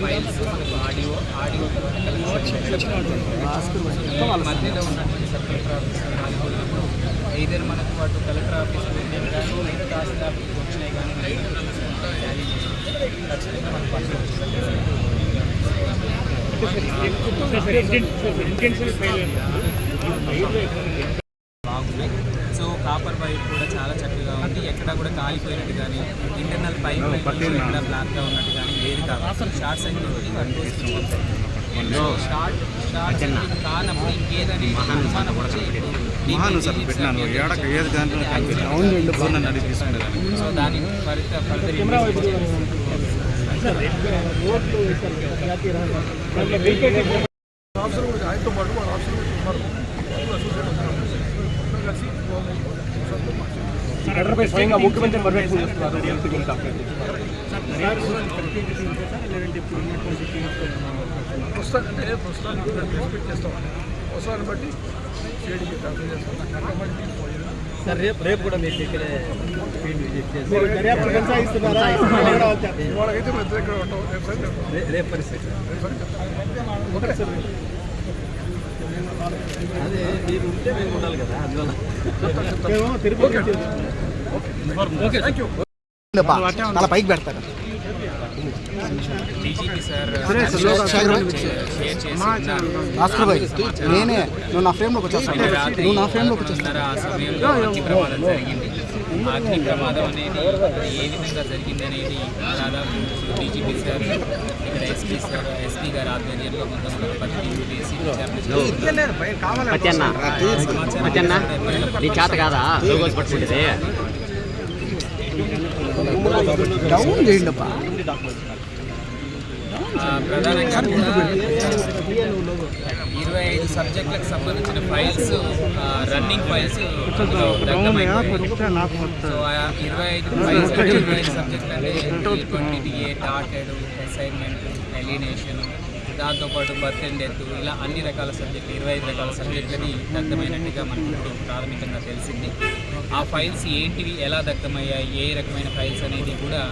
Files మనకు audio audio మధ్యలో ఉన్నటువంటి కలెక్టర్ ఆఫీస్ కానీ ఏదైనా మనకు వాటి కలెక్టర్ ఆఫీస్ కానీ రైతు తహసీల్ ఆఫీస్కి వచ్చినాయి కానీ ర్యాలీ ఖచ్చితంగా మనకు పనులు బాగున్నాయి సో కాపర్ పైప్ కూడా చాలా చక్కగా ఉంది ఎక్కడ కూడా కాలిపోయినట్టు కానీ ఇంటర్నల్ పైప్ ఎక్కడ బ్లాక్గా ఉన్నట్టు కానీ లేదు కాదు. Short circuit short short circuit కానప్పుడు ఇంకేదని అనుమానం వచ్చి మహాను సార్ పెట్టినాను ఏడక ఏది దాంట్లో అవును నడిపి తీసుకుంటాను సో దాని ఆఫీసర్ కూడా ఆయనతో పాటు వాళ్ళ ఆఫీసర్ కూడా ఉన్నారు. వాళ్ళు అసోసియేట్ ఉన్నారు. అందరూ కలిసి ఘటనపై స్వయంగా ముఖ్యమంత్రి పర్యవేక్షణ చేస్తున్నారు. రెస్పెక్ట్ చేస్తామండి బట్టి చేస్తాం అక్కడి తీసుకుపోయాను సార్ రేపు రేపు కూడా మీకు ఇక్కడే రేపు పరిస్థితి. అదే మీరు ఉంటే మేము ఉండాలి కదా అందువల్ల. యూ అలా పైకి పెడతారు. భాస్కర్ భాయ్ నేనే నువ్వు నా ఫ్రేమ్లోకి వచ్చేస్తాను నువ్వు నా ఫ్రేమ్లోకి వచ్చేస్తాను అగ్ని ప్రమాదం అనేది ఏ విధంగా జరిగింది అనేది దాదాపు డీజీపీ సార్ ఇక్కడ ఎస్పీ సార్ ఎస్పీ గారి ఆధ్వర్యంలో వేసి సమాచారం కాదా? డౌన్ చేయండి ఆ, ప్రధానంగా ఇరవై ఐదు సబ్జెక్టులకు సంబంధించిన ఫైల్స్ రన్నింగ్ ఫైల్స్ ఇరవై ఐదు ఫైల్స్ అంటే ఇరవై ఐదు సబ్జెక్టులు. అంటే twenty DA dated assignment alienation దాంతోపాటు బర్త్ అండ్ డెత్ ఇలా అన్ని రకాల సబ్జెక్టులు ఇరవై ఐదు రకాల సబ్జెక్టులని దగ్ధమైనట్టుగా మనకు ప్రాథమికంగా తెలిసింది. ఆ ఫైల్స్ ఏంటివి ఎలా దగ్ధమయ్యాయి ఏ రకమైన ఫైల్స్ అనేది కూడా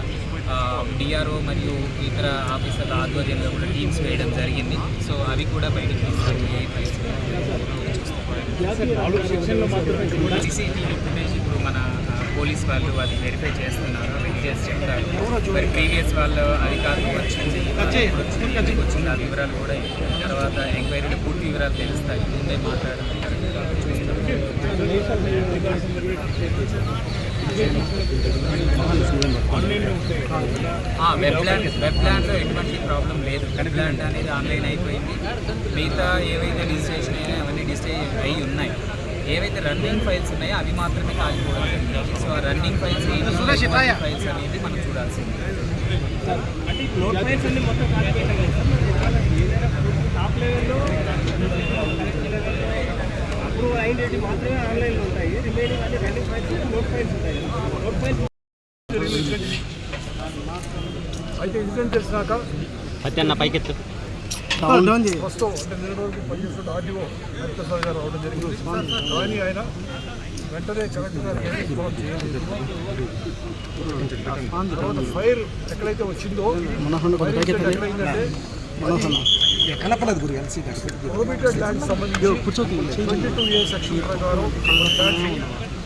డిఆర్ఓ మరియు ఇతర ఆఫీసర్ల ఆధ్వర్యంలో కూడా టీమ్స్ వేయడం జరిగింది. సో అవి కూడా బయటకు తీస్తారు ఏ ఫైల్స్ సీసీటీవీ ఫుటేజ్ ఇప్పుడు మన పోలీస్ వాళ్ళు అది వెరిఫై చేస్తున్నారు చేసి చెప్తారు మరి ప్రీవియస్ వాళ్ళు అధికారులు వచ్చింది వచ్చింది ఆ వివరాలు కూడా తర్వాత ఎంక్వైరీలో పూర్తి వివరాలు తెలుస్తాయి. ముందే మాట్లాడడం వెబ్ ల్యాండ్ వెబ్ ల్యాండ్లో ఎటువంటి ప్రాబ్లం లేదు. వెబ్ ల్యాండ్ అనేది ఆన్లైన్ అయిపోయింది. మిగతా ఏవైతే రిజిస్ట్రేషన్ అయినా అవన్నీ డిస్టే అయి ఉన్నాయి. ఏవైతే రన్నింగ్ ఫైల్స్ ఉన్నాయో అవి మాత్రమే కాలిపోవడం జరిగింది. సో ఆ రన్నింగ్ ఫైల్స్ ఫైల్స్ అనేది మనం చూడాల్సింది. అప్రూవ్ అయినవి మాత్రమే ఆన్లైన్లో ఉంటాయి. రిమైనింగ్ అన్ని రన్నింగ్ ఫైల్స్ నోట్ ఫైల్స్ ఉంటాయి. నోట్ ఫైల్స్ అయితే ఇన్సిడెంట్ తెలిసినాక మధ్యాహ్న పైకెత్తు. ఫస్ట్ అంటే నిన్న రోజుకి పనిచేస్తున్న ఆర్టీఓ గారు రావడం జరిగింది. కానీ ఆయన వెంటనే కలెక్టర్ గారు ఇన్ఫార్మ్ తర్వాత ఫైర్ ఎక్కడైతే వచ్చిందో. ఎక్కడైందంటే కనపడదు గురి ఎల్సీ ల్యాండ్ సంబంధించి ట్వంటీ టూ ఏ సెక్షన్ ప్రకారం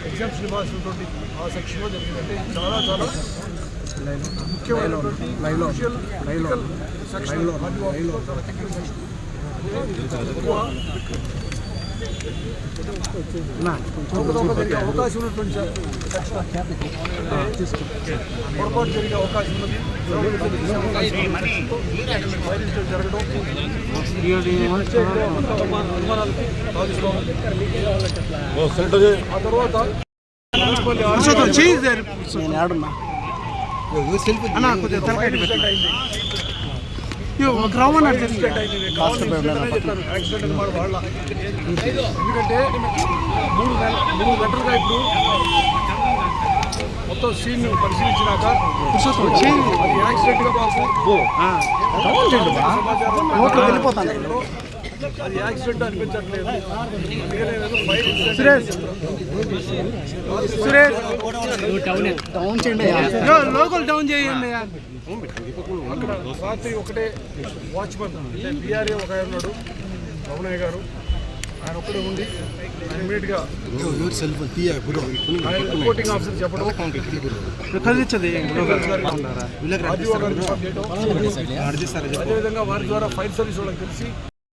ఎగ్జామ్స్ ఇవ్వాల్సినటువంటి ఆ సెక్షన్లో జరిగిందంటే చాలా చాలా అవకాశం ఉన్నటువంటి పొరపాటు జరిగే అవకాశం ఉన్నది జరగడం అనుమానాలకు బాధిస్తాం ఆ తర్వాత నేను ఆడున్నా అన్నా కొద్దిగా తలకాయ ఒక ఎందుకంటే మూడు మూడు గంటలుగా ఇప్పుడు మొత్తం సీన్ పరిశీలించినాక అది యాక్సిడెంట్గా మాకు. సమాచారం. అది యాక్సిడెంట్ అనిపించట్లేదు. అందుకనే నేను ఫైర్ సురేష్. సురేష్. డౌన్ చేయండి లోకల్ డౌన్ చేయండి అక్కడ రాత్రి ఒకటే వాచ్మన్ అంటే బీఆర్ఏ ఒక ఆయన ఉన్నాడు గారు. ఆయన ఒక్కడే ఉండి ఆయన ఇమీడియట్గా ఆయన రిపోర్టింగ్ ఆఫీసర్ చెప్పడం. అదేవిధంగా వారి ద్వారా ఫైర్ సర్వీస్ వాళ్ళకి తెలిసి